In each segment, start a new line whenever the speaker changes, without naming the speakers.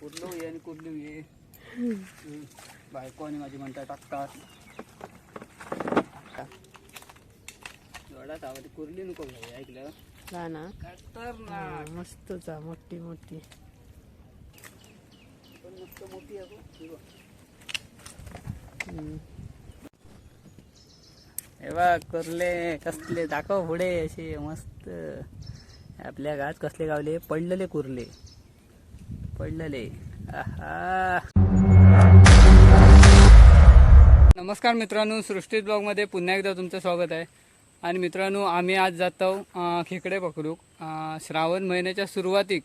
कुर्लो ये आणि कुर्ली ये. बायको आणि माझी म्हणता टाकतात एवढाच आवडते कुर्ली नको भाई ऐकलं?
हा ना.
खतरनाक.
मस्त जा मोठी मोठी.
पण मस्त मोठी आहे. ही बघ. कुर्ले कसले दाखव पुढे असे मस्त. आपल्या गावात कसले गावले? पडलेले कुर्ले पडलेले. नमस्कार मित्रांनो सृष्टी ब्लॉगमध्ये पुन्हा एकदा तुमचं स्वागत आहे. आणि मित्रांनो आम्ही आज जातो खेकडे पकडूक. श्रावण महिन्याच्या सुरुवातीक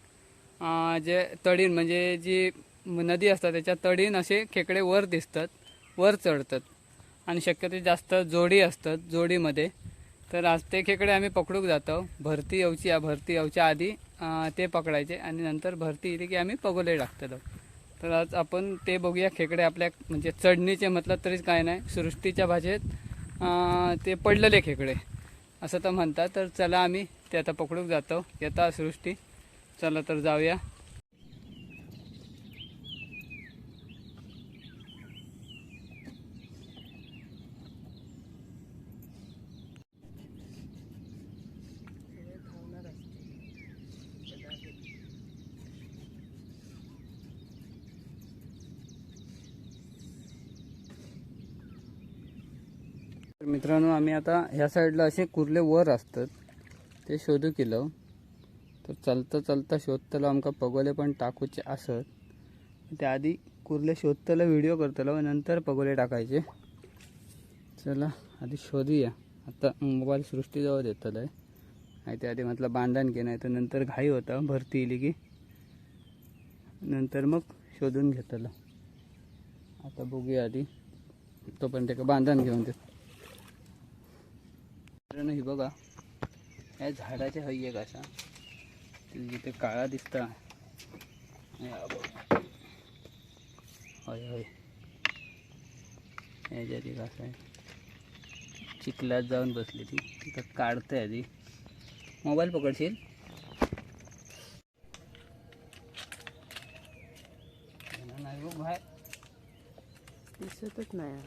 जे तडीन म्हणजे जी नदी असतात त्याच्या तडीन असे खेकडे वर दिसतात वर चढतात. आणि शक्यतो जास्त जोडी असतात जोडीमध्ये. तर आज ते खेकडे आम्ही पकडूक जातो. भरती येऊची या भरती येऊच्या आधी ते पकडायचे आणि नंतर भरती येते की आम्ही पगोले टाकतलो. तर आज आपण ते बघूया खेकडे आपल्या म्हणजे चढणीचे म्हटलं तरीच काय नाही सृष्टीच्या भाषेत ते पडलेले खेकडे. असं तर म्हणतात तर चला आम्ही ते आता पकडूक जातो. येता सृष्टी चला तर जाऊया तर मित्रांनो आम्ही आता ह्या साईडला असे कुर्ले वर असतात. ते शोधू केलं. तर चलता चलता शोधतलो आमका पगोले पण टाकूचे असत. त्याआधी कुर्ले शोधतलं व्हिडिओ करतलो नंतर पगोले टाकायचे. चला आधी शोधूया. आता मोबाईल सृष्टीजवळ देतलं आहे आणि ते आधी म्हटलं बांधण घे नाही तर नंतर घाई होता भरती येली की. नंतर मग शोधून घेतलं. आता बघूया आधी. तोपर्यंत एका बांधण घेऊन देतो. मित्रांनो ही बघा. या झाडाच्या हई एक असा जिथे काळा दिसता. होय होय. ह्याच्यात आहे. चिखलात जाऊन बसली ती. तिथं काढते आधी. मोबाईल पकडशील? नाही बघ बाहेर
दिसतच नाही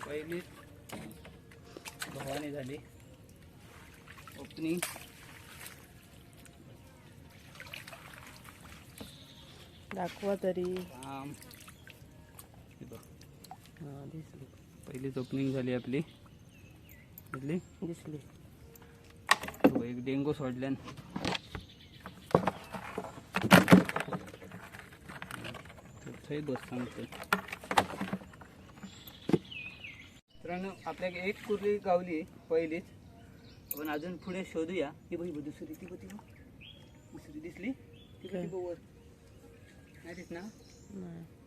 पहिली भवानी झाली ओपनिंग
दाखवा तरी.
काम बघ.
दिसली
पहिलीच ओपनिंग झाली आपली. दिसली?
दिसली.
हो, एक डेंगू सोडल्यान. थंय बस सांगतो मित्रांनो आपल्याक एक कुर्ली गावली पहिलीच. पण अजून पुढे शोधूया. ही बघ ही बघ दुसरी ती बघ ती दुसरी दिसली? ती बघ ती बघ वर. दिस ना?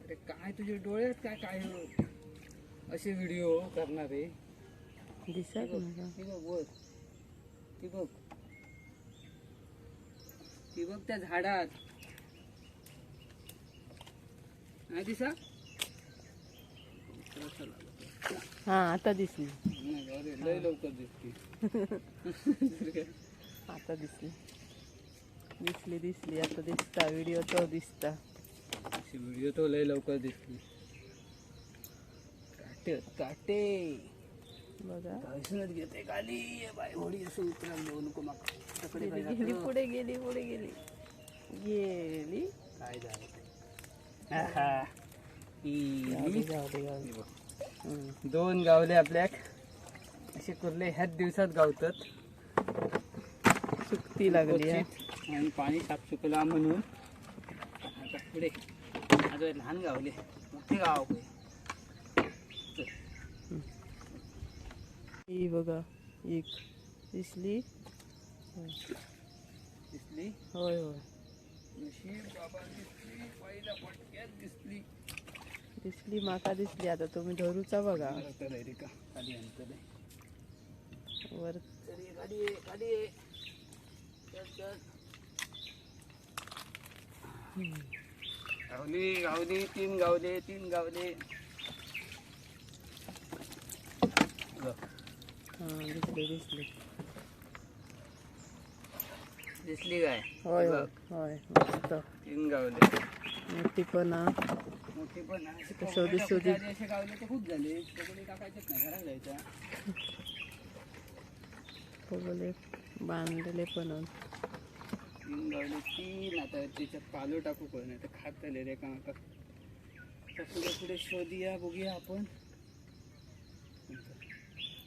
अरे काय तुझे डोळे काय? काय हो? असे व्हिडिओ करणारे.
दिसत
ती बघ
नाही
ती बघ ती बघ. ती बघ त्या झाडात. नाही दिसा?
हा आता दिसली.
लय लवकर दिसते
आता दिसली. दिसली दिसली. आता दिसता व्हिडिओ तो दिसता.
व्हिडिओ तो लय लवकर दिसते काटे काटे
बघा
दर्शनच घेते खाली ये बाय होडी असं उतरायला देऊ नको माका तकडे
गेली गेली? पुढे गेली पुढे गेली गेली
काय झालं आहा.
जाऊ दे,
ई.
जाऊ दे, जाऊ दे. हम्म.
दोन गावले आपल्याक असे कुर्ले ह्याच दिवसात गावतात
सुकती लागली आहे.
क्वचित. आणि पाणी साफ सुकला म्हणून आता पुढे आता हे लहान गावले मोठे गाव होय.
ही बघा एक दिसली
दिसली
होय होय।
नशीब बाबा दिसली पहिल्या पटक्यात दिसली।
दिसली माका दिसली आता तुम्ही धरूचा बघा.
मला तर आहे रे का खाली आणतं
वर.
तरी गाडी गावली गावली तीन गावले तीन गावले.
दिसली दिसली
काय?
होय होय मस्त.
तीन गावले.
मोठी पण हा.
मोठे पण असे गावले तर खूप झाले. कोकणी टाकायचेच नाही घरात जायचा.
बघले बांधलेले पण.
तीन गावले तीन आता त्याच्यात पालो टाकू पण नाही तर खातले रे का तर पुढे पुढे शोधूया बघूया आपण.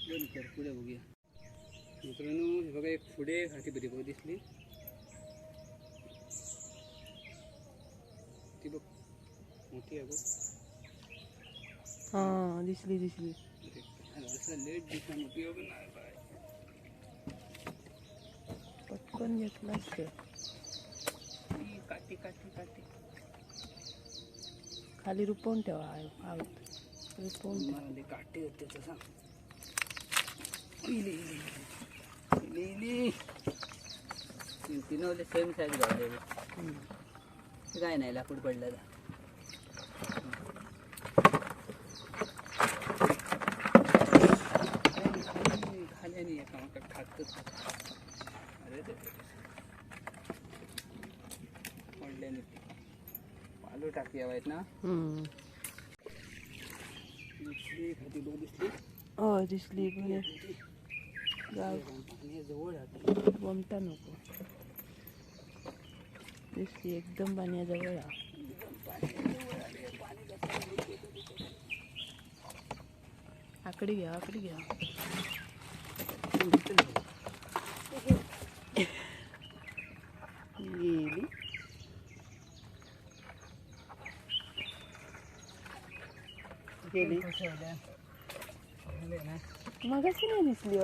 बंद कर पुढे बघूया. मित्रांनो हे बघा एक पुढे हाती बरी बघ दिसली. ती बघ मोठी आहे बघ.
हा दिसली दिसली.
असं लेट दिसणं उपयोग नाही बाय
पटकन घेतलाच ते
काठी काठी काठी
खाली रुपवून ठेवा आऊत रुपवून ठेवा.
होते त्याचं सांग. इली इली इली इली तीन तीन सेम साईज
हम्म.
काय नाही लाकूड पडलं तर खाली नाही एका मागं खातच अरे ते पडले नाही पालू टाकी हवायत ना?
हो दिसली
जवळ
नको. दिसली एकदम पाण्याजवळ. आकडी घ्या आकडी घ्या गेली गेली मगाशी नाही दिसली.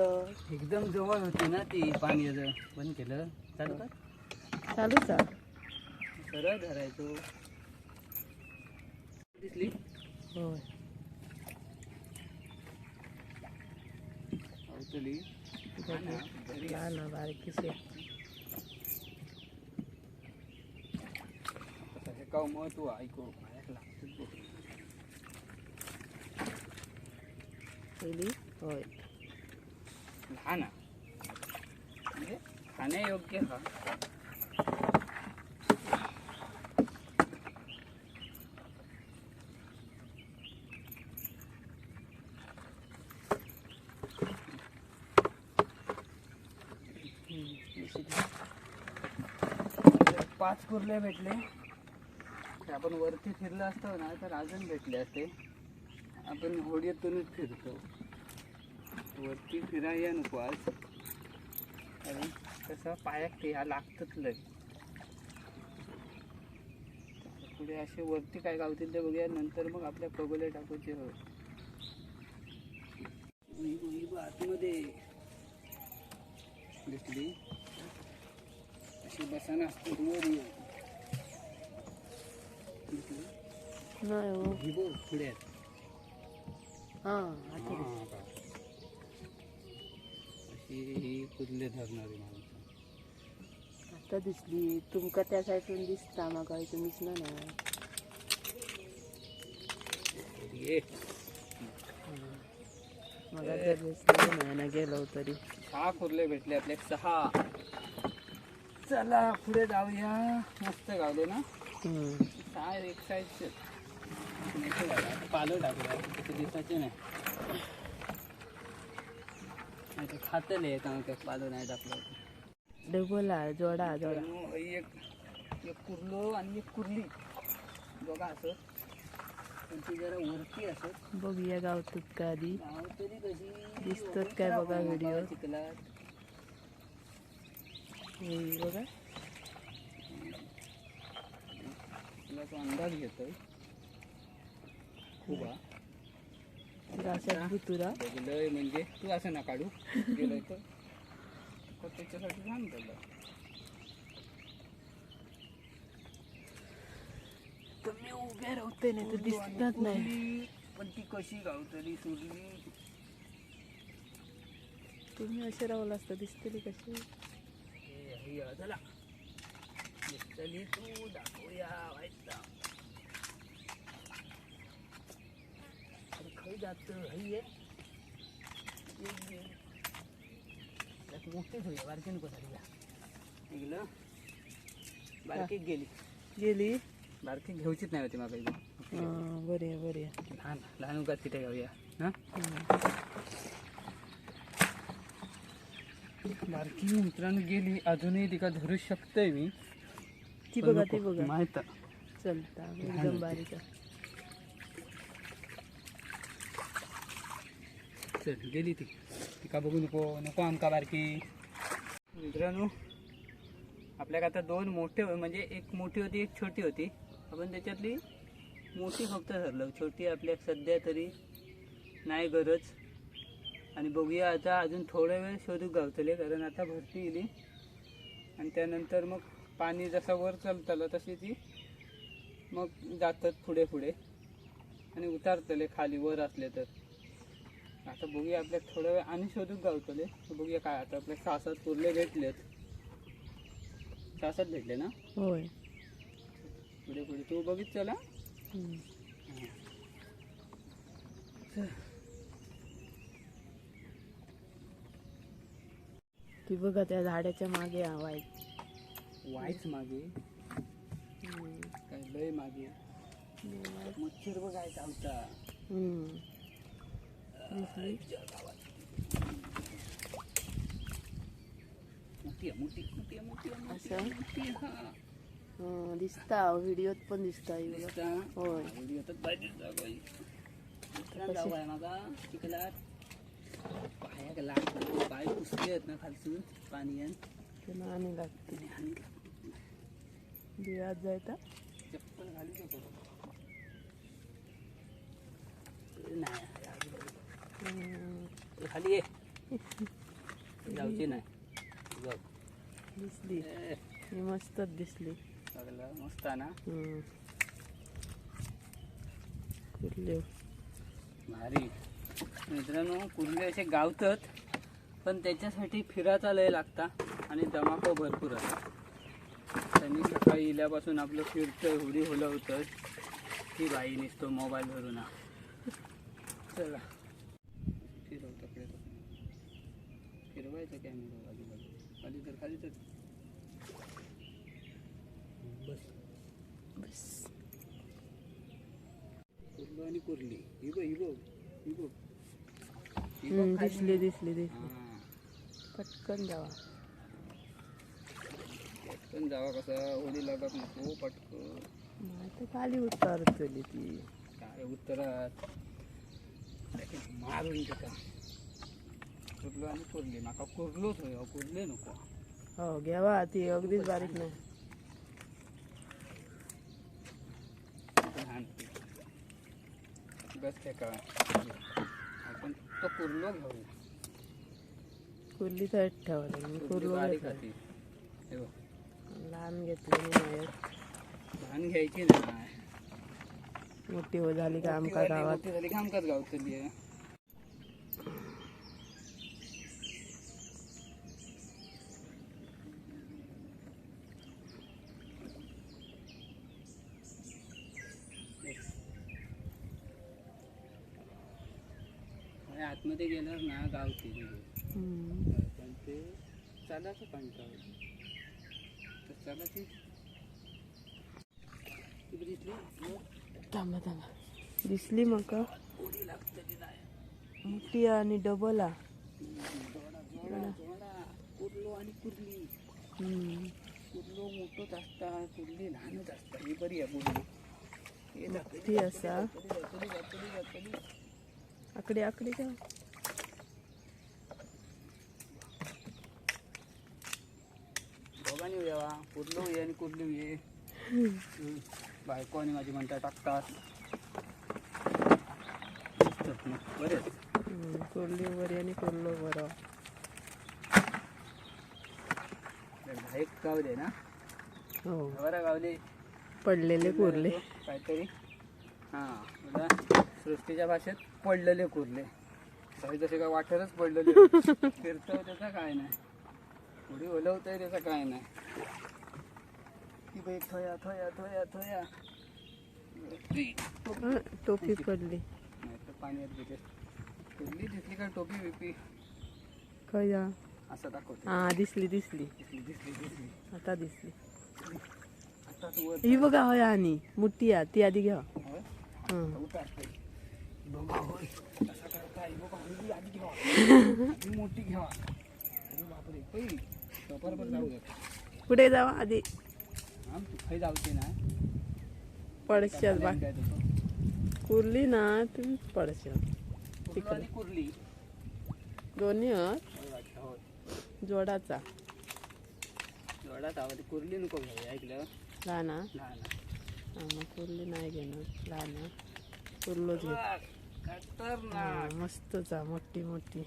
एकदम जवळ होती ना ती पाणी याचं बंद केलं. चालू का
चालूच आहे
सरळ धरायचो. दिसली?
होय.
अवतली
लहान आहे, बारकीशी आहे.
हे काव महत्त्व ऐकू. पायाक
केली. होय.
लहान म्हणजे खाण्यायोग्य हा. पाच कुर्ले भेटले. आपण वरती फिरलं असतं ना तर अजून भेटले असते. आपण होडीतूनच फिरतो. वरती फिरायला नको आज. कारण कसं पायात ते ह्या लागतच लय पुढे असे वरती काय गावतील ते बघूया. नंतर मग आपल्या कबोले टाकूचे ही आतमध्ये दिसली अशी बसाना असते वर
हो.
पुढे.
हा आता. दिसली.
बघ. अशी ही कुर्ले धरणारी माणसं.
आता दिसली. तुमका त्या साईडून दिसता माका तुम्हीच ना.
ये.
मला तर दिसली नाही ना गेलो तरी.
सहा कुर्ले भेटले आपले. सहा. चला पुढे जाऊया. मस्त गावले ना?
हम्म.
सहा एक. आता पालो टाकला दिवसाचे नाही. खातले पालो नाही टाकलं
डबल जोडा जोडा.
एक एक कुर्लो आणि एक कुर्ली. बघा असं. पण ती जरा वरती असत
बघूया गावतात का आधी
तरी कशी
दिसतात काय बघा व्हिडिओ
चिखलात.
बघा.
अंदाज घेतोय. खूप
भुतुरा.
बघलंय म्हणजे तू असं ना काढू. गेलोय तर. त्याच्यासाठी छान झालं
तुम्ही उभे राहते नाही तर दिसतात नाही.
पण ती कशी गावतली सुरली
तुम्ही असे राहुल असता दिसतली कशी?
हे, चला. दिसतली तू दाखवूया व्हायचा अरे खाई जात हई. त्यात मोठीच होईल बारकी नको झाली ऐकलं बारकी गेली.
गेली.
बारकी घेऊचीच नाही होती मागा इथं.
हा बरी आहे बरी आहे.
लहान लहान उगाच तिथे घेऊया हां. बारकी मित्रांनो गेली. अजूनही तिका धरू शकतोय मी.
ती बघा. ती बघा.
माहीत
चलता एकदम बारीक आहे.
चल गेली ती. का बघू नको नको आमका बारकी. मित्रांनो आपल्याकडे आता दोन मोठे म्हणजे एक मोठी होती एक छोटी होती. आपण त्याच्यातली मोठी फक्त धरलं छोटी आपल्या सध्या तरी नाही गरज. आणि बघूया आता अजून थोडा वेळ शोधू गावतले कारण आता भरती येली आणि त्यानंतर मग पाणी जसं वर चालतलं तशी ती मग जातात पुढे पुढे. आणि उतारतले खाली वर असले तर. आता बघूया आपल्या थोडा वेळ आणि शोधूक गावतले बघूया काय आता आपल्या सहा सात कुर्ले भेटलेत. सहा सात भेटले ना?
होय.
पुढे पुढे. तू बघित चला.
ती बघा त्या झाडाच्या मागे आवाज
वाईच मागे? काय लय मागे? मच्छर बघायचा आमचा.
असं? दिसता व्हिडिओत पण दिसता होय.
माझा चिखलात पाय पुसले आहेत ना खालसून पाणी आणि
लागते बिळात जायता
चप्पल घालू शकतो नाही खाली ये. जाऊची नाही.
दिसली. मस्तच दिसली.
मस्त ना.
कुर्ले.
भारी. मित्रांनो कुर्ले असे गावतात पण त्याच्यासाठी फिरायचा लय लागता आणि धमाको भरपूर आहे. त्यांनी सकाळी इल्यापासून आपलं फिरतंय हुडी होतं ती बाई निसतो मोबाईल भरून. चला. फिरवायचं कॅमेरा आजूबाजू खाली तर खाली तर. बस.
बस.
कुर्लो आणि कुर्ली. ही बघ ही बघ ही बघ. ही बघ खाली.
दिसली दिसली दिसली.
हा.
पटकन जावा.
पटकन जावा कसा? ओढी लागत नको पटकन.
खाली उतारत चली ती.
काय उत्तरात मारून टाका कुर्लो आणि कुर्ली माका कुर्लोच होय हो, कुर्ले नको
हो घ्यावा ती अगदीच बारीक
लहान बस आपण तो कुर्लो घेऊ
कुर्ली तर ठेवा लागेल
कुर्ली
कुर्लो
बारीक
घेतला.
होती बघ,
लहान घेतली
लहान घ्यायची नाही.
मोठी हो झाली का आमका गावात
मोठी झाली की आमकाच गावतली आहे. आणि आतमध्ये गेल्यावर ना गावते तिथे. पण ते चालायचं कंटाळ तर चालायची
थांबा थांबा. दिसली मका
नाही
मोठी आणि डबल. आ
कुर्लो आणि कुर्ली. कुर्लो मोठोच असता कुर्ली लहानच असता. ही बरी आहे कुर्ली हे
असा. आकडे आकडे जा
दोघांनी यावा. कुर्लो ये आणि ये. बायको आणि माझी म्हणता टाकतात बरेच
आणि कुर्लो बरं
एक ना?
हो.
बरं गावले.
पडलेले कुर्ले.
काहीतरी. हा सृष्टीच्या भाषेत? पडलेले कुर्ले. काही तसे काय वाटतच पडलेले. फिरतो त्याचा काय नाही. पुढे ओलवतोय त्याचा काय नाही. ती बाई थोया थोया थोया थोया.
टोपी. पडली.
नाही तर पाण्यात गेले. कुर्ली दिसली का टोपी बिपी?
खय.
असं दाखवते
हा दिसली दिसली.
दिसली दिसली दिसली.
आता दिसली.
आता तू वर
ही बघा होय आणि. मोठी आहे ती आधी घ्या? हं.
उतारते.
पुढे जावा आधी. पडशाल बा. कुर्ली ना तुम्ही पडशाल
कुर्ला
दोन्ही. जोडाचा.
एवढाच आवाज. कुर्ली नको ऐकलं?
लहान?
लहान
कुर्ली नाही घेणार. लहान हा. कुर्लोच घे
बघ, खतरनाक.
हा, मस्तच हा, मोठी मोठी.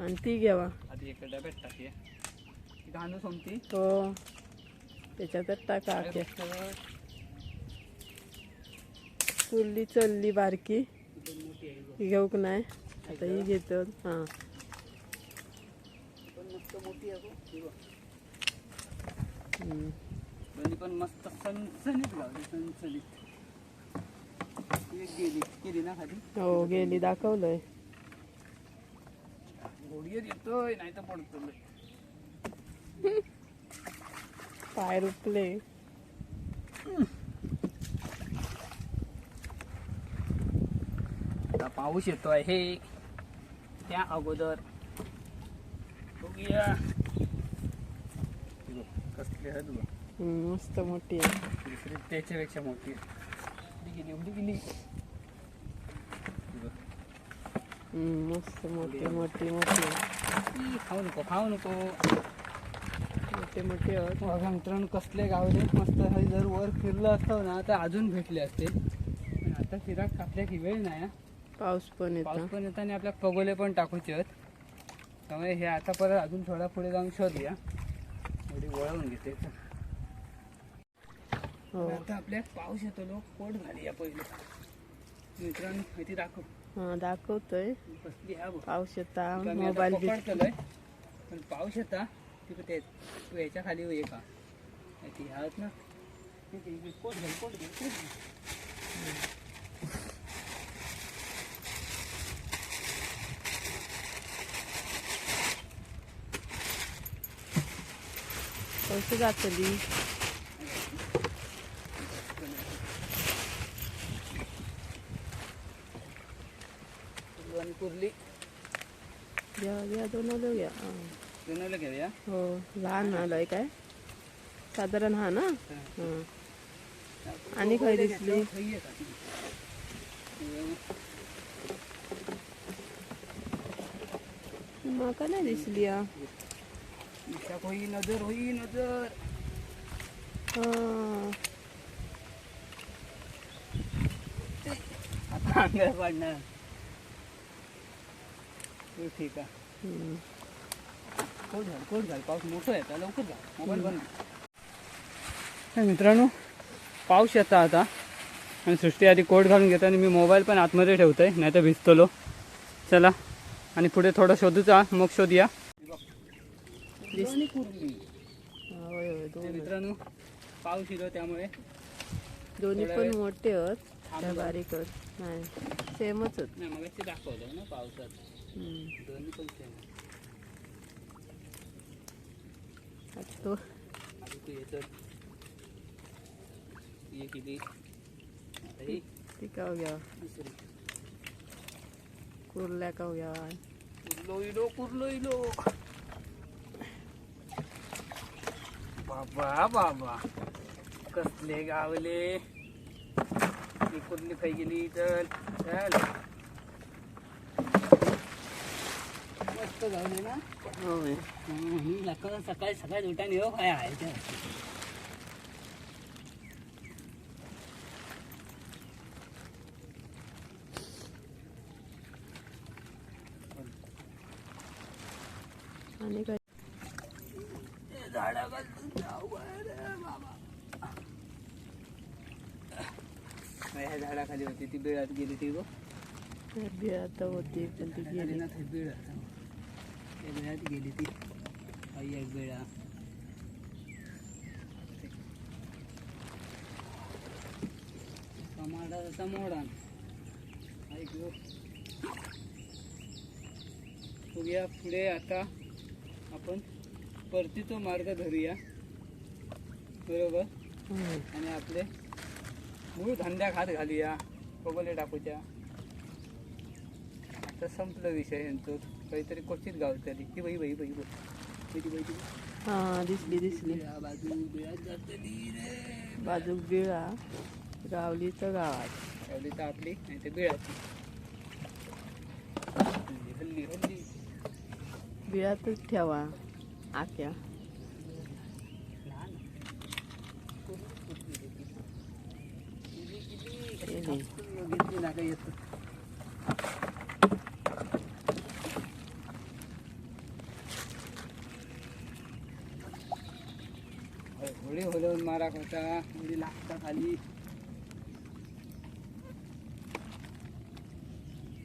आणि ती घ्यावा तो त्याच्यातच टाका आख्या कुर्ली चलली बारकी. ही घेऊक नाही? आता ही घेतो हा.
पण मस्त मोठी आहे गं. ही बघ.
हम्म.
दोन्ही पण मस्त सणसणीत गावली सणसणीत ती एक गेली गेली ना खाली?
हो गेली दाखवलंय.
घोडीत येतोय नाही तर पडतो
पाय रुपले
आता पाऊस येतोय हे. त्या अगोदर. बघूया. हे बघ, कसली बघ.
हम्म, मस्त मोठी आहे.
दुसरी त्याच्यापेक्षा मोठी आहे. उडी गेली उडी गेली.
मस्त मोठी मोठी
खाऊ नको खाऊ नको.
मोठे मोठे
मित्रांनो कसले गावले? मस्त हे जर वर फिरलं असतं ना तर अजून भेटले असते. पण आता फिराक कापल्या की वेळ नाही.
पाऊस पण येतो.
पाऊस पण येतो आणि आपल्या पगोले पण टाकूचे आहेत. त्यामुळे हे आता परत अजून थोडा पुढे जाऊन शोधूया. थोडी वळवून घेते.
हो.
आता आपल्या पाऊस येतो लोक पोट घालूया पहिले. मित्रांनो माहिती दाखव.
हा दाखवतोय.
हा बघ.
पाऊस येता
मी आता
मोबाईल बी
पकडतलोय पण पाऊस येता ती पण ते तू ह्याच्या खाली ये का नाही ती ह्यात ना. ते- कोट घाल कोट घाल
कशी जातली
कुर्ली आणि कुर्ली
घ्या घ्या दोन आलो घ्या हा.
बनवलं घेऊया
हो लहान आलाय काय साधारण हा ना हा. आणि खय दिसली
खै आहे का ती?
माका नाही दिसली
इशाक होई नजर होई नजर. आता अंगार पाडणार हो, ठीक आहे. कोट घाल कोट घाल पाऊस मोठं येतं लवकर घाल मोबाईल बंद तर मित्रांनो पाऊस येता आता. आणि सृष्टी आधी कोट घालून घेतो आणि मी मोबाईल पण आतमध्ये ठेवतोय नाही तर भिजतलो. चला आणि पुढे थोडं शोधूचा मग शोधूया. मित्रांनो पाऊस येतो त्यामुळे.
दोन्ही पण मोठे
थांबलो.
बारीक आहेत नाही सेमच आहेत.
नाही मग दाखवलं ना पावसात.
हम्म.
दोन्ही पण same आहे.
आता तो
आधी तू येतं ये किती आता ही
ती काव घ्या
दुसरी
कुर्ल्या काव घ्या
कुर्लो इलो कुर्लो इलो बाबा बाबा कसले गावले ही कुर्ली खाई गेली चल चल मस्त
जाऊ
दे ना. मी सकाळी सकाळी उठाने हो काय आहे त्या ह्या झाडाखाली होती ती बिळात गेली ती गो.
बिळात होती पण ती
गेली. ना ती बिळात. बिळात गेली ती. आई एक बिळा टमाटाचा मोडा. ऐक गो. बघूया पुढे आता आपण परतीचा मार्ग धरूया. बरोबर. आणि आपले मूळ धंद्यात हात घालूया. पगोले टाकूच्या आता संपलं विषय यांचं. काहीतरी क्वचित गावतली ही बाई बाई बाई बाई बाई बाई
हा दिसली दिसली
बाजू
बाजूक बिळा गावली तर गावात
ठेवली तर आपली नाही तर बिळाची हल्ली हल्ली
बिळातच ठेवा आक्या.
घेतली ना काही येत मारा होता. होळी लागता खाली.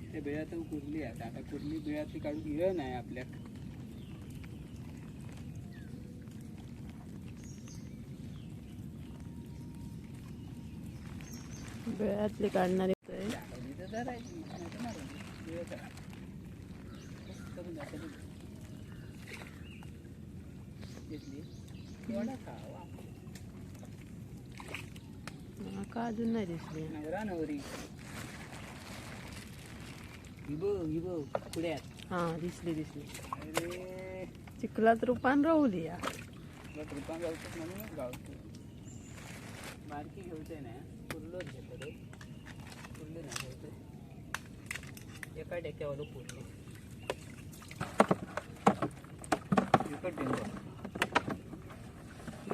ते बिळात कुरली आता आता कुरली बिळातली काढून गेलं नाही आपल्या.
बिळातली काढणारी होते.
दाखवली तर धरायची नाही तर मारायची. बिळं करा. कसं करून दाखवली? घेतली
माका अजून नाही दिसली? हा दिसली दिसली. चिखलात रूपान राहुली या.
गावतो म्हणूनच गावतो बारकी ना घेतो रे. नाही एका टेक्यावर पुरलो एकच टेंगो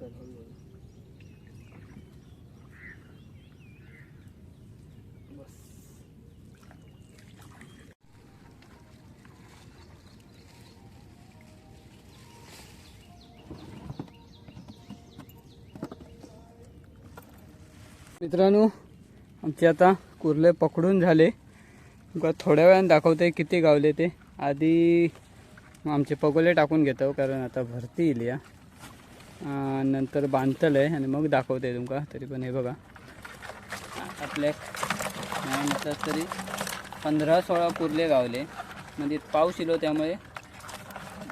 आता हळूहळू बस मित्रांनो आमचे आता कुर्ले पकडून झाले. तुमका थोड्या वेळाने दाखवते किती गावले ते. आधी आमचे पगोले टाकून घेतो कारण आता भरती येईल या नंतर बांधतलं आहे आणि मग दाखवते तुमका तरी पण हे बघा. आपल्या नाही म्हटलं तरी पंधरा सोळा पुरले गावले. म्हणजे पाऊस इलो त्यामुळे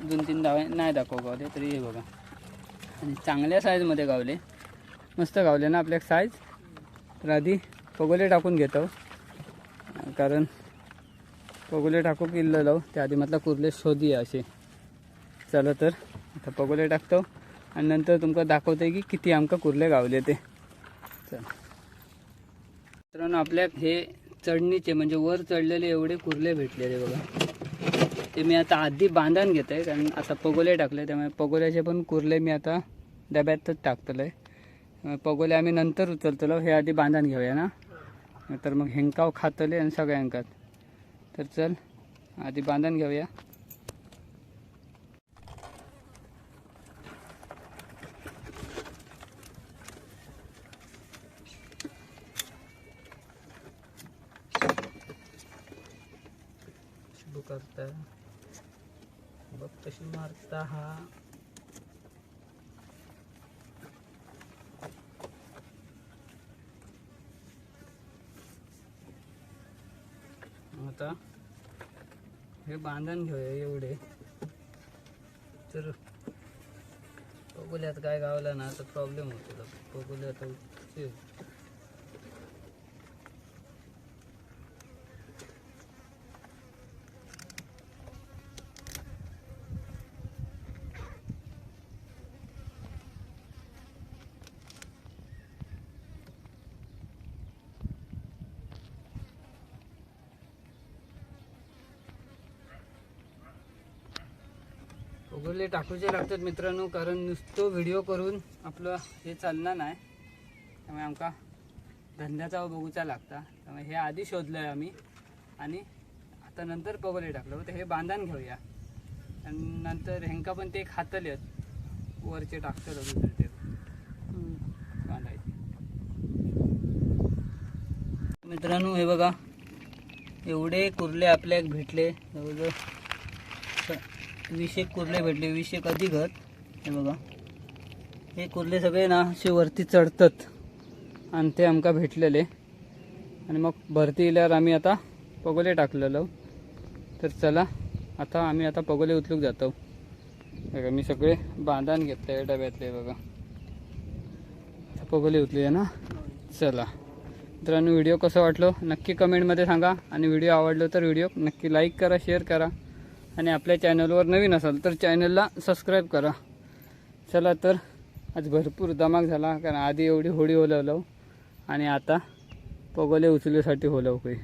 दोन तीन दावे नाही दाखव गावले तरी हे बघा. आणि चांगल्या साईजमध्ये गावले. मस्त गावले ना आपल्या साईज तर आधी पगोले टाकून घेतो. कारण पगोले टाकू किल्लं लावू. त्या आधी म्हटलं कुर्ले शोधी असे. चला तर आता पगोले टाकतो. आणि नंतर तुमका दाखवते की किती आमका कुर्ले गावले ते. चल. मित्रांनो आपल्याक हे चढणीचे म्हणजे वर चढलेले एवढे कुर्ले भेटलेले बघा. ते मी आता आधी बांधून घेत आहे कारण आता पगोले टाकले त्यामुळे पगोल्याचे पण कुर्ले मी आता डब्यातच टाकतलं आहे पगोले आम्ही नंतर उचलतलो हे आधी बांधून घेऊया ना. तर मग हेंकाव खातले आणि सगळ्यांकात तर चल आधी बांधून घेऊया. रस्ता हा. आता हे बांधण घेऊया एवढे. तर बघूल्यात काय गावला ना तर प्रॉब्लेम होतो. बघूल्यात टाकूचे लागतात मित्रांनो कारण नुसतो व्हिडिओ करून आपलं हे चालणार नाही. त्यामुळे आमका धंद्याचा बघूचा लागता. त्यामुळे हे आधी शोधलं आहे आम्ही. आणि आता नंतर पगोले टाकलं. तर हे बांधान घेऊया. आणि नंतर हेंका पण ते खातले वरचे टाकतात अगोदर ते. बांधायचे. मित्रांनो हे बघा. एवढे कुर्ले आपल्याक भेटले. जवळजवळ वीस एक कुर्ले भेटले वीस एक अधिक हे बघा. हे कुर्ले सगळे ना असे वरती चढतात. आणि ते आमका भेटलेले. आणि मग भरती येल्यावर आम्ही आता पगोले टाकलेलो. तर चला आता आम्ही आता पगोले उचलूक जातो. बघा मी सगळे बांधान घेतले डब्यातले बघा. पगोले उचलूया ना? चला. मित्रांनो व्हिडिओ कसं वाटलो? नक्की कमेंटमध्ये सांगा. आणि व्हिडिओ आवडलो तर व्हिडिओ नक्की लाईक करा शेअर करा. आणि आपल्या चॅनलवर नवीन असाल तर चॅनलला सबस्क्राईब करा. चला तर आज भरपूर दमाक झाला कारण आधी एवढी होळी ओलवलो. आणि आता पगोले उचलण्यासाठी होलव काही.